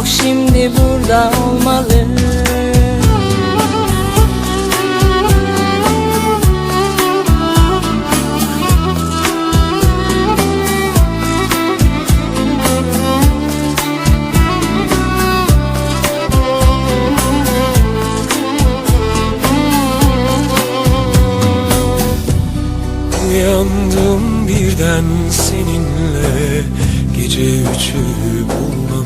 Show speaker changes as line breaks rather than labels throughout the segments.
O şimdi burada olmalı.
Uyandım birden seninle. Gece üçü bulmamış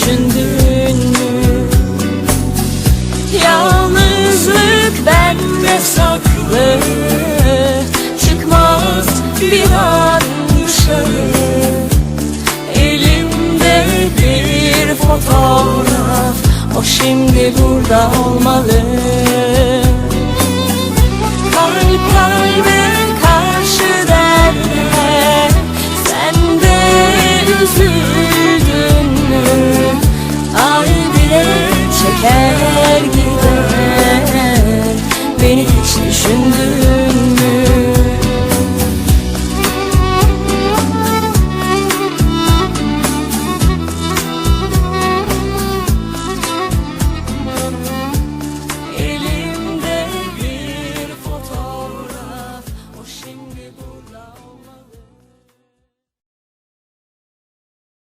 düşündün mü? Yalnızlık bende saklı. Çıkmaz bir an dışarı. Elimde bir fotoğraf O şimdi burada olmalı. Kalp kalbe karşı derler Sen de üzüldün 谁选择